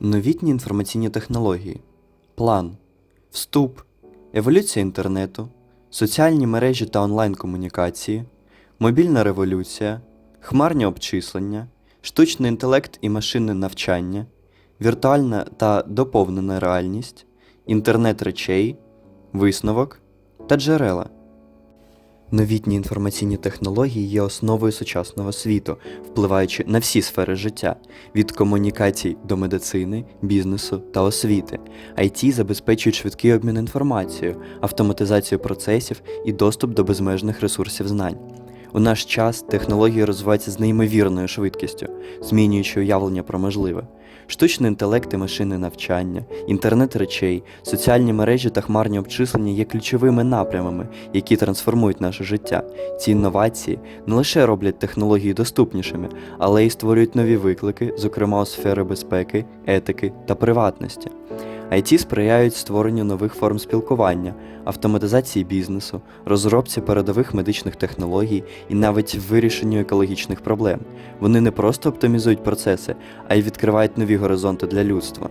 Новітні інформаційні технології, план, вступ, еволюція інтернету, соціальні мережі та онлайн-комунікації, мобільна революція, хмарні обчислення, штучний інтелект і машинне навчання, віртуальна та доповнена реальність, інтернет речей, висновок та джерела. Новітні інформаційні технології є основою сучасного світу, впливаючи на всі сфери життя від комунікацій до медицини, бізнесу та освіти. IT забезпечують швидкий обмін інформацією, автоматизацію процесів і доступ до безмежних ресурсів знань. У наш час технології розвиваються з неймовірною швидкістю, змінюючи уявлення про можливе. Штучний інтелект і машини навчання, інтернет речей, соціальні мережі та хмарні обчислення є ключовими напрямами, які трансформують наше життя. Ці інновації не лише роблять технології доступнішими, але й створюють нові виклики, зокрема у сфери безпеки, етики та приватності. IT сприяють створенню нових форм спілкування, автоматизації бізнесу, розробці передових медичних технологій і навіть вирішенню екологічних проблем. Вони не просто оптимізують процеси, а й відкривають нові горизонти для людства.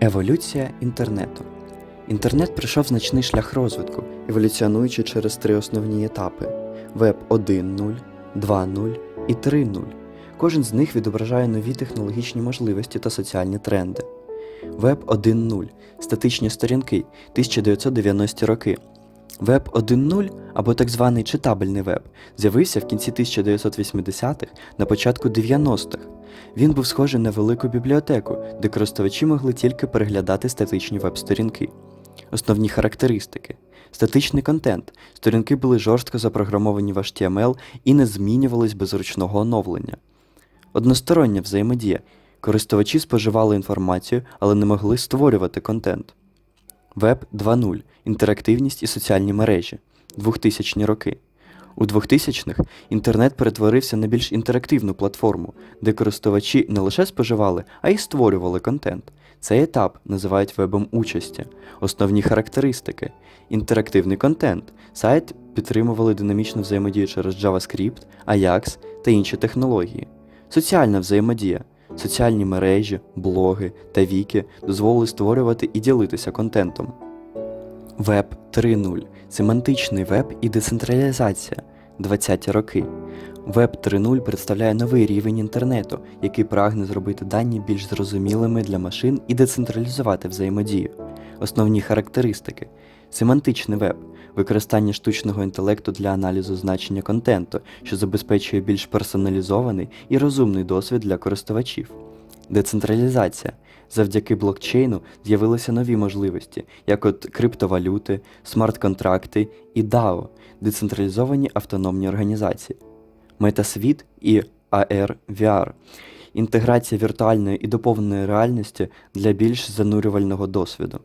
Еволюція інтернету. Інтернет пройшов значний шлях розвитку, еволюціонуючи через три основні етапи: Веб 1.0, 2.0 і 3.0. Кожен з них відображає нові технологічні можливості та соціальні тренди. Веб 1.0 статичні сторінки 1990 роки. Веб 1.0 або так званий читабельний веб з'явився в кінці 1980-х на початку 90-х. Він був схожий на велику бібліотеку, де користувачі могли тільки переглядати статичні веб-сторінки. Основні характеристики: статичний контент. Сторінки були жорстко запрограмовані в HTML і не змінювались без ручного оновлення. Одностороння взаємодія. Користувачі споживали інформацію, але не могли створювати контент. Веб 2.0. Інтерактивність і соціальні мережі. 2000 роки. У 2000-х інтернет перетворився на більш інтерактивну платформу, де користувачі не лише споживали, а й створювали контент. Цей етап називають вебом участі. Основні характеристики: інтерактивний контент. Сайт підтримували динамічну взаємодію через JavaScript, Ajax та інші технології. Соціальна взаємодія. Соціальні мережі, блоги та віки дозволили створювати і ділитися контентом. Веб 3.0 семантичний веб і децентралізація 20-ті роки. Веб 3.0 представляє новий рівень інтернету, який прагне зробити дані більш зрозумілими для машин і децентралізувати взаємодію. Основні характеристики: семантичний веб використання штучного інтелекту для аналізу значення контенту, що забезпечує більш персоналізований і розумний досвід для користувачів. Децентралізація. Завдяки блокчейну з'явилися нові можливості, як от криптовалюти, смарт-контракти і DAO – децентралізовані автономні організації, метасвіт і AR VR – інтеграція віртуальної і доповненої реальності для більш занурювального досвіду.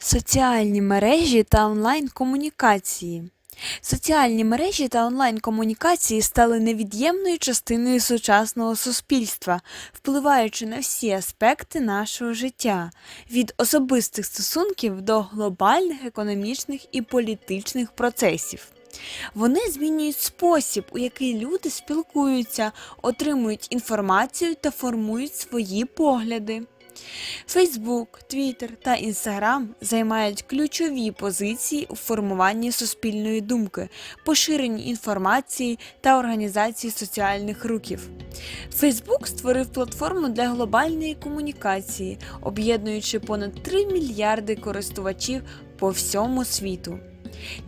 Соціальні мережі та онлайн-комунікації. Соціальні мережі та онлайн-комунікації стали невід'ємною частиною сучасного суспільства, впливаючи на всі аспекти нашого життя, від особистих стосунків до глобальних економічних і політичних процесів. Вони змінюють спосіб, у який люди спілкуються, отримують інформацію та формують свої погляди. Фейсбук, Твіттер та Інстаграм займають ключові позиції у формуванні суспільної думки, поширенні інформації та організації соціальних рухів. Фейсбук створив платформу для глобальної комунікації, об'єднуючи понад 3 мільярди користувачів по всьому світу.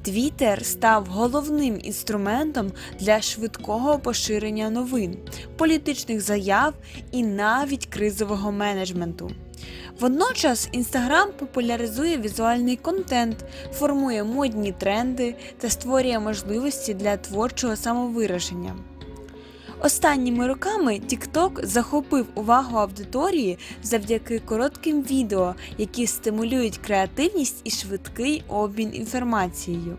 Твіттер став головним інструментом для швидкого поширення новин, політичних заяв і навіть кризового менеджменту. Водночас Інстаграм популяризує візуальний контент, формує модні тренди та створює можливості для творчого самовираження. Останніми роками TikTok захопив увагу аудиторії завдяки коротким відео, які стимулюють креативність і швидкий обмін інформацією.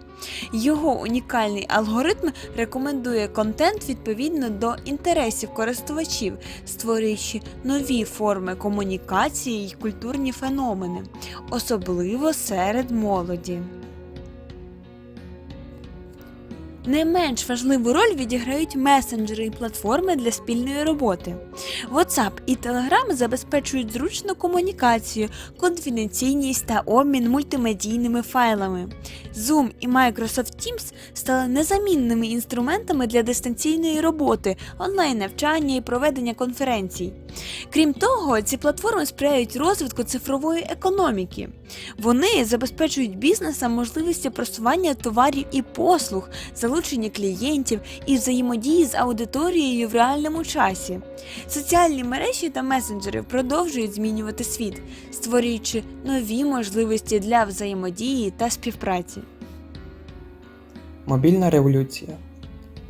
Його унікальний алгоритм рекомендує контент відповідно до інтересів користувачів, створюючи нові форми комунікації й культурні феномени, особливо серед молоді. Не менш важливу роль відіграють месенджери і платформи для спільної роботи. WhatsApp і Telegram забезпечують зручну комунікацію, конфіденційність та обмін мультимедійними файлами. Zoom і Microsoft Teams стали незамінними інструментами для дистанційної роботи, онлайн-навчання і проведення конференцій. Крім того, ці платформи сприяють розвитку цифрової економіки. Вони забезпечують бізнесам можливості просування товарів і послуг, залучення клієнтів і взаємодії з аудиторією в реальному часі. Соціальні мережі та месенджери продовжують змінювати світ, створюючи нові можливості для взаємодії та співпраці. Мобільна революція.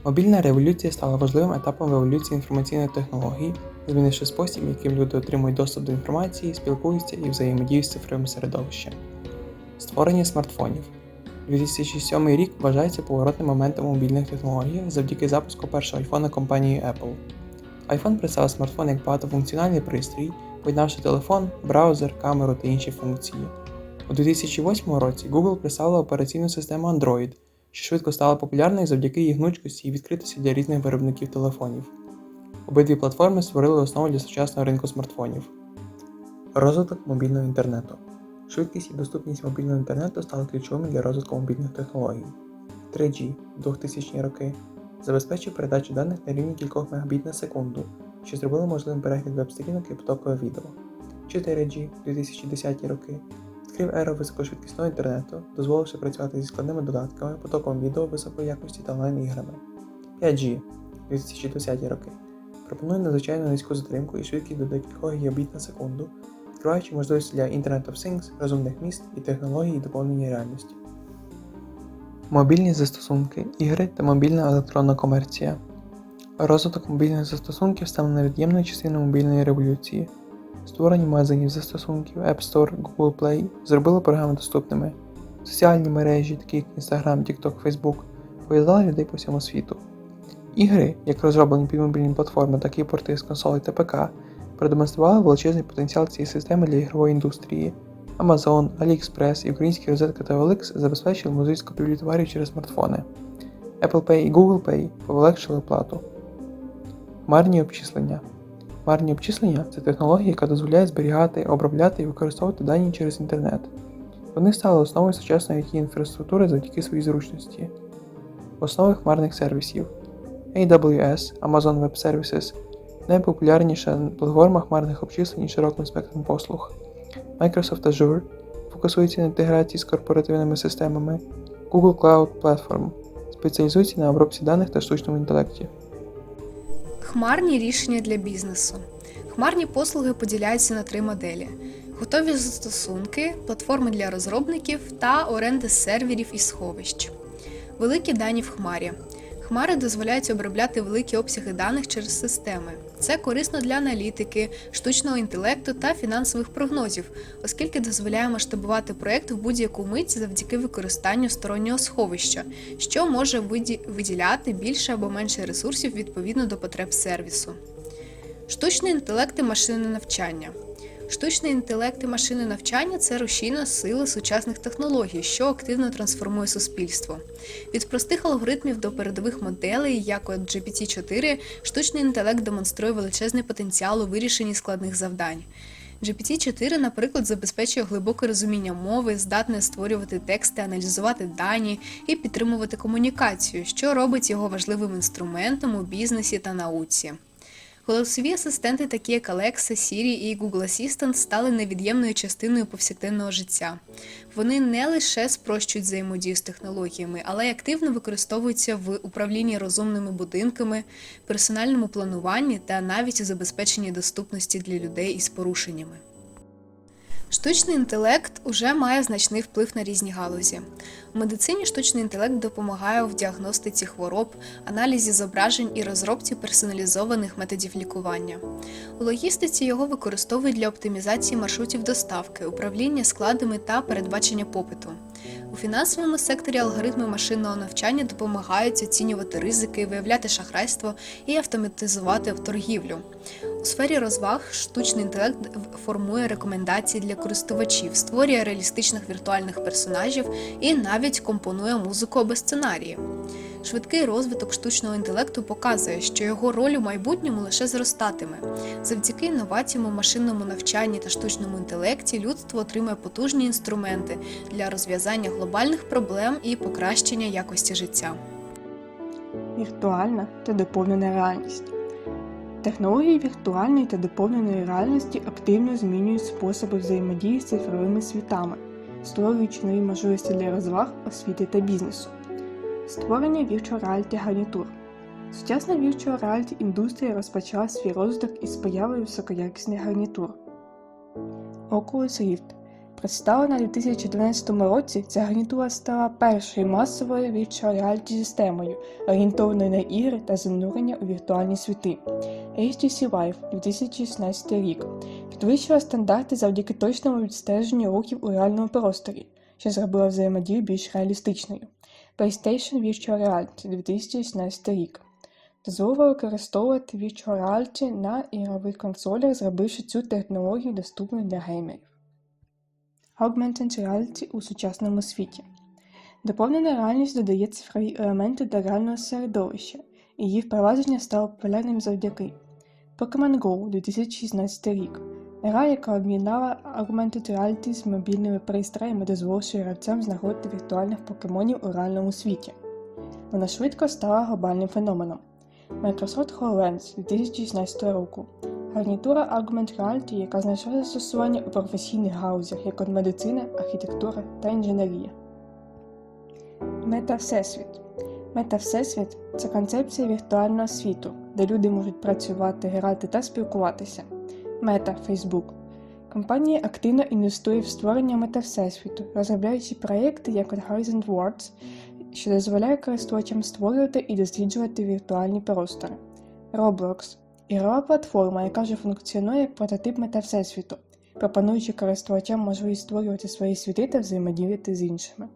Мобільна революція стала важливим етапом еволюції інформаційних технологій, змінивши спосіб, яким люди отримують доступ до інформації, спілкуються і взаємодіють з цифровим середовищем. Створення смартфонів. 2007 рік вважається поворотним моментом мобільних технологіях завдяки запуску першого айфона компанії Apple. iPhone представив смартфон як багатофункціональний пристрій, поєднавши телефон, браузер, камеру та інші функції. У 2008 році Google представила операційну систему Android, що швидко стала популярною завдяки її гнучкості і відкритості для різних виробників телефонів. Обидві платформи створили основу для сучасного ринку смартфонів. Розвиток мобільного інтернету. Швидкість і доступність мобільного інтернету стали ключовими для розвитку мобільних технологій. 3G в 2000 роки забезпечив передачу даних на рівні кількох мегабіт на секунду, що зробило можливим перегляд веб-сторінок і потокове відео. 4G в 2010 роки відкрив еру високошвидкісного інтернету, дозволивши працювати зі складними додатками, потоком відео високої якості та онлайн-іграми. 5G 2020 роки пропонує надзвичайно низьку затримку і швидкість до декількох гігабіт на секунду, відкриваючи можливості для Internet of Things, розумних міст і технологій доповнення реальності. Мобільні застосунки, ігри та мобільна електронна комерція. Розвиток мобільних застосунків став невід'ємною частиною мобільної революції. Створення магазинів застосунків App Store, Google Play зробили програми доступними. Соціальні мережі, такі як Instagram, TikTok, Facebook, пов'язали людей по всьому світу. Ігри, як розроблені під мобільні платформи, так і порти з консолей та ПК, продемонстрували величезний потенціал цієї системи для ігрової індустрії. Amazon, AliExpress і українські розетки та OLX забезпечили можливість купівлі товарів через смартфони. Apple Pay і Google Pay полегшили плату. Хмарні обчислення. Хмарні обчислення це технологія, яка дозволяє зберігати, обробляти і використовувати дані через інтернет. Вони стали основою сучасної it інфраструктури завдяки своїй зручності. Основи хмарних сервісів AWS, Amazon Web Services найпопулярніша платформа хмарних обчислень і широким спектром послуг. Microsoft Azure фокусується на інтеграції з корпоративними системами. Google Cloud Platform спеціалізується на обробці даних та штучному інтелекті. Хмарні рішення для бізнесу. Хмарні послуги поділяються на три моделі: готові застосунки, платформи для розробників та оренди серверів і сховищ. Великі дані в хмарі. Хмари дозволяють обробляти великі обсяги даних через системи. Це корисно для аналітики, штучного інтелекту та фінансових прогнозів, оскільки дозволяє масштабувати проект в будь-яку мить завдяки використанню стороннього сховища, що може виділяти більше або менше ресурсів відповідно до потреб сервісу. Штучний інтелект і машинне навчання. Штучний інтелект і машинне навчання це рушійна сила сучасних технологій, що активно трансформує суспільство. Від простих алгоритмів до передових моделей, як от GPT-4, штучний інтелект демонструє величезний потенціал у вирішенні складних завдань. GPT-4, наприклад, забезпечує глибоке розуміння мови, здатне створювати тексти, аналізувати дані і підтримувати комунікацію, що робить його важливим інструментом у бізнесі та науці. Голосові асистенти, такі як Alexa, Siri і Google Assistant, стали невід'ємною частиною повсякденного життя. Вони не лише спрощують взаємодію з технологіями, але й активно використовуються в управлінні розумними будинками, персональному плануванні та навіть у забезпеченні доступності для людей із порушеннями. Штучний інтелект уже має значний вплив на різні галузі. У медицині штучний інтелект допомагає в діагностиці хвороб, аналізі зображень і розробці персоналізованих методів лікування. У логістиці його використовують для оптимізації маршрутів доставки, управління складами та передбачення попиту. У фінансовому секторі алгоритми машинного навчання допомагають оцінювати ризики, виявляти шахрайство і автоматизувати торгівлю. У сфері розваг штучний інтелект формує рекомендації для користувачів, створює реалістичних віртуальних персонажів і навіть компонує музику або сценарії. Швидкий розвиток штучного інтелекту показує, що його роль у майбутньому лише зростатиме. Завдяки інноваціям у машинному навчанні та штучному інтелекті людство отримує потужні інструменти для розв'язання глобальних проблем і покращення якості життя. Віртуальна та доповнена реальність. Технології віртуальної та доповненої реальності активно змінюють способи взаємодії з цифровими світами, створюючи нові можливості для розваг, освіти та бізнесу. Створення Virtual Reality гарнітур. Сучасна Virtual Reality індустрія розпочала свій розвиток із появою високоякісних гарнітур. Oculus Rift Представлена у 2014 році, ця гарнітура стала першою масовою Virtual Reality системою, орієнтованою на ігри та занурення у віртуальні світи. HTC Vive 2016 рік підвищила стандарти завдяки точному відстеженню рухів у реальному просторі, що зробила взаємодію більш реалістичною. PlayStation Virtual Reality 2016 рік дозволила використовувати Virtual Reality на ігрових консолях, зробивши цю технологію доступною для геймерів. Augmented Reality у сучасному світі. Доповнена реальність додає цифрові елементи до реального середовища, і її впровадження стало популярним завдяки Pokemon Go 2016 рік. Гра, яка об'єднала Augmented Reality з мобільними пристроями, дозволивши гравцям знаходити віртуальних покемонів у реальному світі. Вона швидко стала глобальним феноменом. Microsoft HoloLens 2016 року. Гарнітура Augmented Reality, яка знайшла застосування у професійних гаузях, як от медицина, архітектура та інженерія. Мета-всесвіт. Мета-всесвіт це концепція віртуального світу, де люди можуть працювати, грати та спілкуватися. Мета Facebook. Компанія активно інвестує в створення мета-всесвіту, розробляючи проєкти як Horizon Worlds, що дозволяє користувачам створювати і досліджувати віртуальні простори. Roblox ігрова платформа, яка вже функціонує як прототип мета-всесвіту, пропонуючи користувачам можливість створювати свої світи та взаємодіяти з іншими.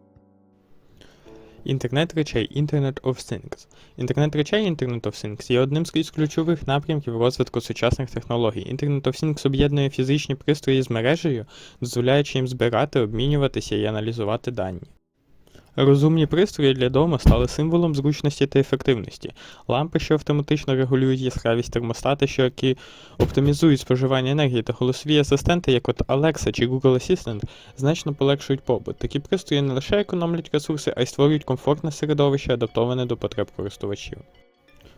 Інтернет речей Internet of Things. Інтернет речей Internet of Things є одним з ключових напрямків розвитку сучасних технологій. Internet of Things об'єднує фізичні пристрої з мережею, дозволяючи їм збирати, обмінюватися і аналізувати дані. Розумні пристрої для дому стали символом зручності та ефективності. Лампи, що автоматично регулюють яскравість термостати, що які оптимізують споживання енергії та голосові асистенти, як от Alexa чи Google Assistant, значно полегшують побут. Такі пристрої не лише економлять ресурси, а й створюють комфортне середовище, адаптоване до потреб користувачів.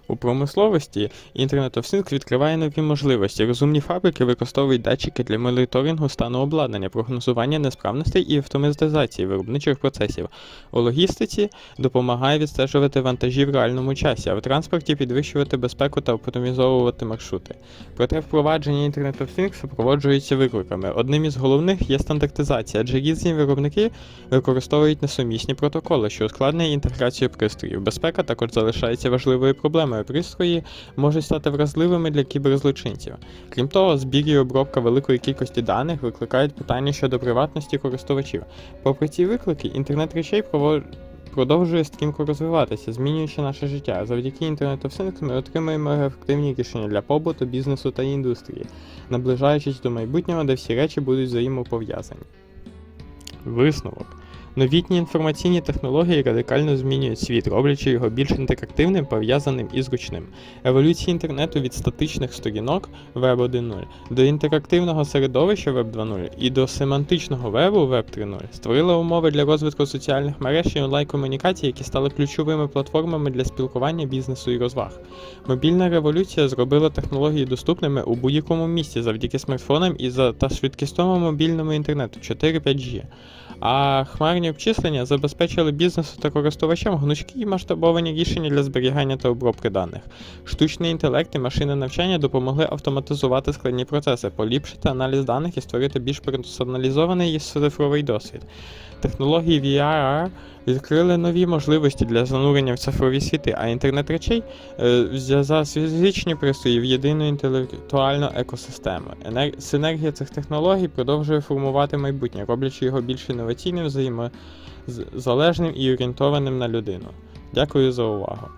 У промисловості Internet of Things відкриває нові можливості. Розумні фабрики використовують датчики для моніторингу стану обладнання, прогнозування несправностей і автоматизації виробничих процесів. У логістиці допомагає відстежувати вантажі в реальному часі, а в транспорті підвищувати безпеку та оптимізовувати маршрути. Проте впровадження Internet of Things супроводжується викликами. Одним із головних є стандартизація, адже різні виробники використовують несумісні протоколи, що ускладнює інтеграцію пристроїв. Безпека також залишається важливою проблемою. Пристрої можуть стати вразливими для кіберзлочинців. Крім того, збір і обробка великої кількості даних викликають питання щодо приватності користувачів. Попри ці виклики, інтернет речей провод... продовжує стрімко розвиватися, змінюючи наше життя. Завдяки of Things ми отримуємо ефективні рішення для побуту, бізнесу та індустрії, наближаючись до майбутнього, де всі речі будуть взаємопов'язані. Висновок. Новітні інформаційні технології радикально змінюють світ, роблячи його більш інтерактивним, пов'язаним і зручним. Еволюція інтернету від статичних сторінок Web 1.0 до інтерактивного середовища Web 2.0 і до семантичного вебу Web 3.0 створила умови для розвитку соціальних мереж і онлайн-комунікацій, які стали ключовими платформами для спілкування, бізнесу і розваг. Мобільна революція зробила технології доступними у будь-якому місці завдяки смартфонам і за та швидкісному мобільному інтернету 4-5G. А хмарні обчислення забезпечили бізнесу та користувачам гнучкі і масштабовані рішення для зберігання та обробки даних. Штучний інтелект і машини навчання допомогли автоматизувати складні процеси, поліпшити аналіз даних і створити більш персоналізований цифровий досвід. Технології VR відкрили нові можливості для занурення в цифрові світи, а інтернет речей е, зв'язав фізичні пристрої в єдину інтелектуальну екосистему. Синергія цих технологій продовжує формувати майбутнє, роблячи його більш інноваційним, взаємозалежним і орієнтованим на людину. Дякую за увагу.